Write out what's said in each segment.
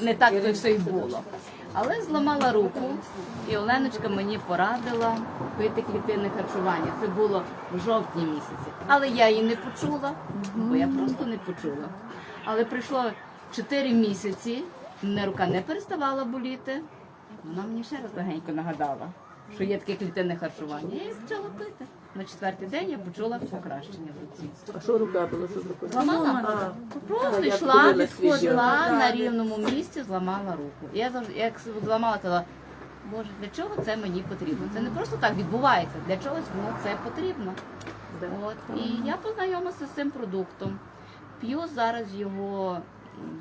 не так то все й було. Але зламала руку, і Оленочка мені порадила пити клітинне харчування. Це було в жовтні місяці. Але я її не почула, бо я просто не почула. Але пройшло 4 місяці, мене рука не переставала боліти. Вона мені ще раз легенько нагадала, що є таке клітинне харчування. Я її почала пити. На четвертий день я почула покращення в руці. А що рука була? Що рука? Зламала. Просто я йшла, подивилась підходила на рівному місці, зламала руку. Я завжди, як зламала, казала, Боже, для чого це мені потрібно? Це не просто так відбувається, для чогось воно це потрібно. От. І я познайомилася з цим продуктом. П'ю зараз його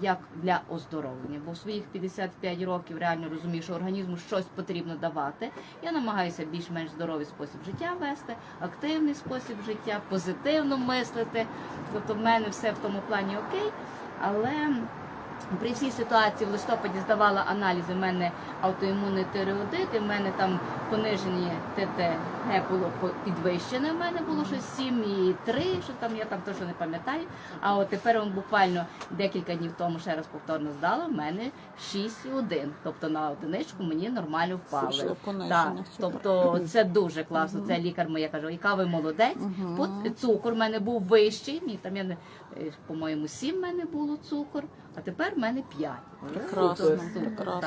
як для оздоровлення, бо в своїх 55 років реально розумію, що організму щось потрібно давати. Я намагаюся більш-менш здоровий спосіб життя вести, активний спосіб життя, позитивно мислити. Тобто в мене все в тому плані окей, але при всій ситуації в листопаді здавала аналізи, в мене аутоімунний тиреодит, і в мене там понижені ТТГ було по- підвищене, в мене було щось 7 і 3, що там я там точно не пам'ятаю. А от тепер он буквально декілька днів тому ще раз повторно здала, в мене 6,1. Тобто на одиничку мені нормально впали. Так, тобто це дуже класно. Це лікар моя каже, яка ви молодець. Цукор в мене був вищий, мені там я е, по-моєму 7 в мене було цукор, а тепер в мене 5. Прекрасно, Супер, супер, прекрасно.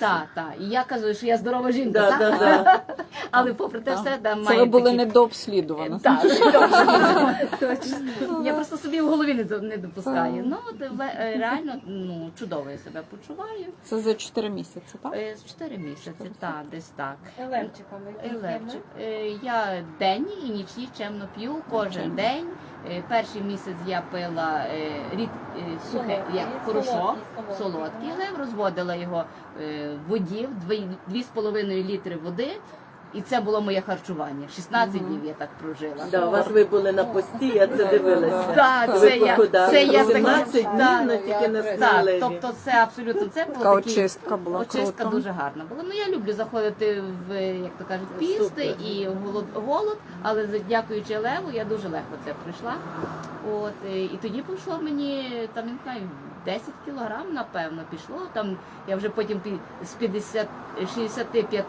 так. Ну. І я кажу, що я здорова жінка, Да, так? да, да. але попри те все там Це ви були такі- недообслідувані. так, точно, точно. Я просто собі в голові не, до- не допускаю. Ну, от, е, реально ну, чудово я себе почуваю. Це за 4 місяці, так? Е, З 4 місяці, так, десь так. Елемчиками. Елевчик. Е, Я денні і нічні чемно п'ю кожен день. Е, Перший місяць я пила е, рід е, сухе, як порошок, солодкий, лев, розводила його в воді, в 2,5 літри води. І це було моє харчування. 16 днів я так прожила. Да, у вас ви були на пості, я це дивилася. Так, це я, це я 17 так- днів, так, ну тільки на так, снілежі. тобто це абсолютно це було Така такі- очистка була Очистка круто. дуже гарна була. Ну я люблю заходити в як то кажуть, пісти Супер. і голод, голод, але за- дякуючи Леву, я дуже легко це пройшла. От е, і тоді пішло мені там я не знаю. 10 кілограм, напевно, пішло. Там я вже потім з 50, 65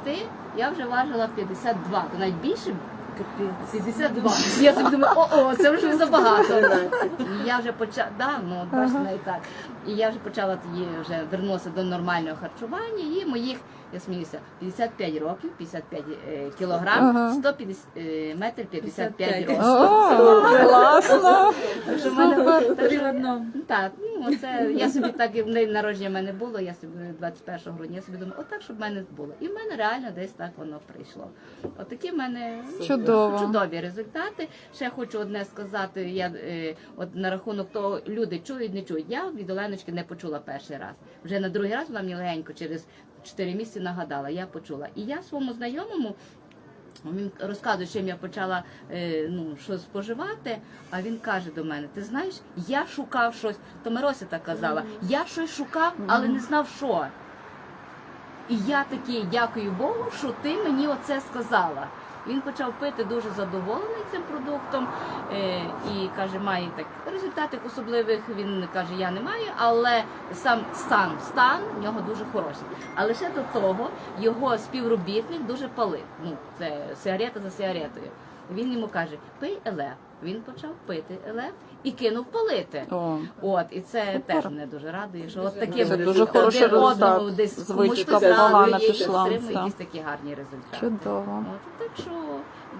я вже важила 52, то навіть більше 52. Я собі думаю, о-о, це вже забагато. І я вже почала, да, ну бачите, навіть так. І я вже почала тоді вже вернутися до нормального харчування і моїх, я сміюся, 55 років, 55 е, кілограм, Ага. 150 е, метр 55 років. О, класно! Так ну це я собі так і в день народження в мене було. Я собі 21 грудня я собі думаю, отак, щоб в мене було. І в мене реально десь так воно прийшло. Отакі в мене Чудово. чудові результати. Ще хочу одне сказати. Я е, от на рахунок того, люди чують, не чують. Я від Оленочки не почула перший раз. Вже на другий раз вона мені легенько через 4 місяці нагадала. Я почула. І я своєму знайомому. Він розказує, чим я почала е, ну, що споживати, а він каже до мене: ти знаєш, я шукав щось, то Мирося так казала, я щось шукав, але не знав що. І я такий, дякую Богу, що ти мені оце сказала. Він почав пити дуже задоволений цим продуктом е, і каже, має так результатів особливих. Він каже, я не маю, але сам стан, стан в нього дуже хороший. Але ще до того його співробітник дуже палив. Ну це сигарета за сигаретою. Він йому каже, пий еле. Він почав пити еле і кинув палити. О, От, і це теж мене дуже радує, що от таким Це дуже результатом хороший один одного результат. десь Звичка комусь погана радує, пішла, підтримує, так. якісь такі гарні результати. чудово. От, так що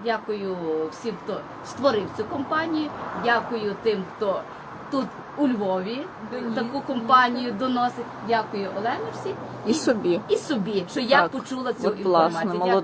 дякую всім, хто створив цю компанію. Дякую тим, хто тут у Львові таку компанію доносить. Дякую Оленочці І собі. і собі, що я Так. почула цю От, власне, інформацію. Дякую.